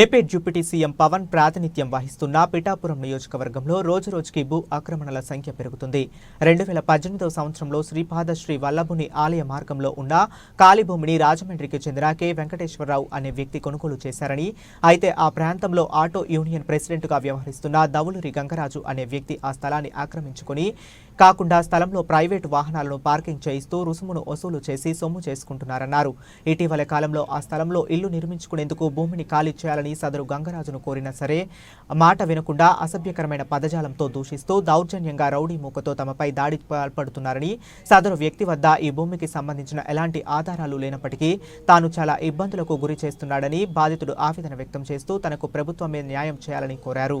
AP deputy CM Pawan ప్రాతినిధ్యం వహిస్తున్న పిఠాపురం నియోజకవర్గంలో రోజురోజుకి భూ ఆక్రమణల సంఖ్య పెరుగుతుంది. రెండు వేల పద్దెనిమిదవ సంవత్సరంలో శ్రీపాద శ్రీ వల్లభుని ఆలయ మార్గంలో ఉన్న కాళీభూమిని రాజమండ్రికి చెందిన కె. వెంకటేశ్వరరావు అనే వ్యక్తి కొనుగోలు చేశారని అయితే ఆ ప్రాంతంలో ఆటో యూనియన్ ప్రెసిడెంట్గా వ్యవహరిస్తున్న దవులూరి గంగరాజు అనే వ్యక్తి ఆ స్థలాన్ని ఆక్రమించుకుని కాకుండా స్థలంలో ప్రైవేటు వాహనాలను పార్కింగ్ చేయిస్తూ రుసుమును వసూలు చేసి సొమ్ము చేసుకుంటున్నారన్నారు. ఇటీవల కాలంలో ఆ స్థలంలో ఇల్లు నిర్మించుకునేందుకు భూమిని ఖాళీ చేయాలని సదరు గంగరాజును కోరినా సరే మాట వినకుండా అసభ్యకరమైన పదజాలంతో దూషిస్తూ దౌర్జన్యంగా రౌడీ మూకతో తమపై దాడి పాల్పడుతున్నారని సదరు వ్యక్తి వద్ద ఈ భూమికి సంబంధించిన ఎలాంటి ఆధారాలు లేనప్పటికీ తాను చాలా ఇబ్బందులకు గురి చేస్తున్నాడని బాధితుడు ఆవేదన వ్యక్తం చేస్తూ తనకు ప్రభుత్వమే న్యాయం చేయాలని కోరారు.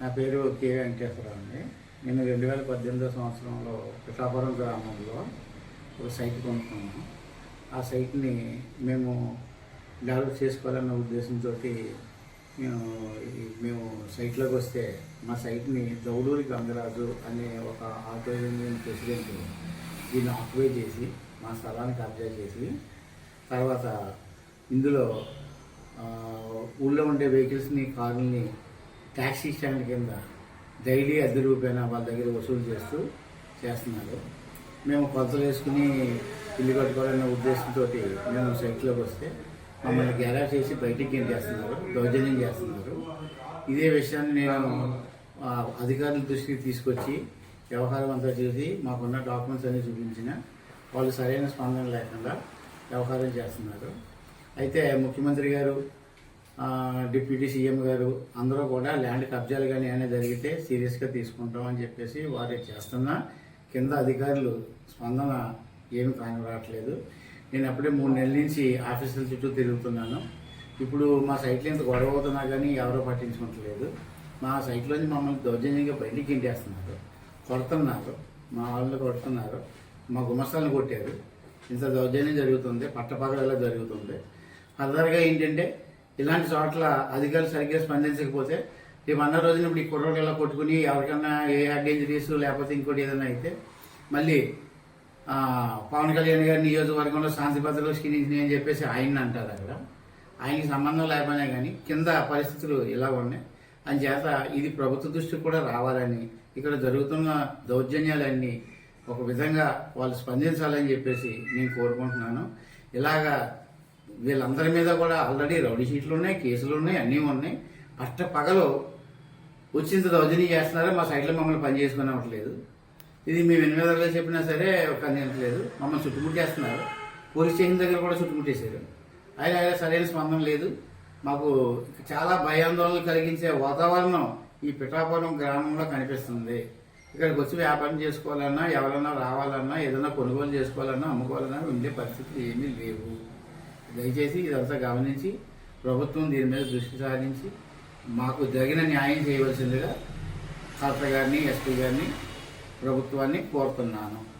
నా పేరు కే వెంకటేశ్వరరావు అండి. నేను రెండు వేల పద్దెనిమిదో సంవత్సరంలో పిఠాపురం గ్రామంలో ఒక సైట్ కొనుక్కున్నాను. ఆ సైట్ని మేము డెవలప్ చేసుకోవాలన్న ఉద్దేశంతో మేము మేము సైట్లోకి వస్తే మా సైట్ని దౌడూరి గంగరాజు అనే ఒక ఆటో యూనియన్ ప్రెసిడెంట్ దీన్ని ఆక్యుపై చేసి మా స్థలానికి కబ్జా చేసి తర్వాత ఇందులో ఊళ్ళో ఉండే వెహికల్స్ని కార్లని ట్యాక్సీ స్టాండ్ కింద డైలీ అద్దె రూపాయన వాళ్ళ దగ్గర వసూలు చేస్తూ చేస్తున్నారు. మేము కొలతలు వేసుకుని ఇల్లు కట్టుకోవాలన్న ఉద్దేశంతో మేము సైట్లోకి వస్తే మమ్మల్ని గెలా చేసి బయటికి చేస్తున్నారు? దౌర్జన్యం చేస్తున్నారు. ఇదే విషయాన్ని నేను అధికారుల దృష్టికి తీసుకొచ్చి వ్యవహారం అంతా చేసి మాకున్న డాక్యుమెంట్స్ అన్ని చూపించిన వాళ్ళు సరైన స్పందన లేకుండా వ్యవహారం చేస్తున్నారు. అయితే ముఖ్యమంత్రి గారు డిప్యూటీ సీఎం గారు అందరూ కూడా ల్యాండ్ కబ్జాలు కానీ ఏమైనా జరిగితే సీరియస్గా తీసుకుంటాం అని చెప్పేసి వారు చేస్తున్నా కింద అధికారులు స్పందన ఏమి కానరావట్లేదు. నేను అప్పుడే మూడు నెలల నుంచి ఆఫీసుల చుట్టూ తిరుగుతున్నాను. ఇప్పుడు మా సైట్లో ఇంత గొడవ అవుతున్నా కానీ ఎవరో పట్టించుకోవట్లేదు. మా సైట్లోంచి మమ్మల్ని దౌర్జన్యంగా బయటికి ఇంటేస్తున్నారు కొడుతున్నారు. మా వాళ్ళు కొడుతున్నారు. మా గుమస్తాలను కొట్టారు. ఇంత దౌర్జన్యం జరుగుతుంది. పట్టపగల జరుగుతుంది. ఫర్దర్గా ఏంటంటే ఇలాంటి చోట్ల అధికారులు సరిగ్గా స్పందించకపోతే రేపు అన్న రోజున ఇప్పుడు ఈ కుర్రోడు ఇలా కొట్టుకుని ఎవరికైనా ఏ హెడ్ ఇంజరీస్ లేకపోతే ఇంకోటి ఏదైనా అయితే మళ్ళీ పవన్ కళ్యాణ్ గారి నియోజకవర్గంలో శాంతి భద్రతలు క్షీణించినాయి అని చెప్పేసి ఆయన అంటారు అక్కడ. ఆయనకి సంబంధం లేకపోయినా కానీ కింద పరిస్థితులు ఇలా ఉన్నాయి? అని చేత ఇది ప్రభుత్వ దృష్టికి కూడా రావాలని ఇక్కడ జరుగుతున్న దౌర్జన్యాలన్నీ ఒక విధంగా వాళ్ళు స్పందించాలని చెప్పేసి నేను కోరుకుంటున్నాను. ఇలాగా వీళ్ళందరి మీద కూడా ఆల్రెడీ రౌడీ షీట్లు ఉన్నాయి కేసులు ఉన్నాయి అన్నీ ఉన్నాయి. పట్ట పగలు వచ్చింత దౌర్జన్యం చేస్తున్నారు? మా సైడ్లో మమ్మల్ని పని చేసుకుని అవ్వట్లేదు ఇది మేము ఎన్ని విధాలుగా చెప్పినా సరే కనిపించలేదు మమ్మల్ని చుట్టుముట్టేస్తున్నారు. పోలీస్ స్టేషన్ దగ్గర కూడా చుట్టుముట్టేశారు. అయినా అయినా సరైన స్పందన లేదు. మాకు చాలా భయాందోళన కలిగించే వాతావరణం ఈ పిఠాపురం గ్రామంలో కనిపిస్తుంది. ఇక్కడికి వచ్చి వ్యాపారం చేసుకోవాలన్నా ఎవరన్నా రావాలన్నా ఏదైనా కొనుగోలు చేసుకోవాలన్నా అమ్ముకోవాలన్నా ఉండే పరిస్థితులు ఏమీ లేవు. దయచేసి ఇదంతా గమనించి ప్రభుత్వం దీని మీద దృష్టి సారించి మాకు తగిన న్యాయం చేయవలసిందిగా కలెక్టర్ గారిని ఎస్పీ గారిని ప్రభుత్వాన్ని కోరుతున్నాను.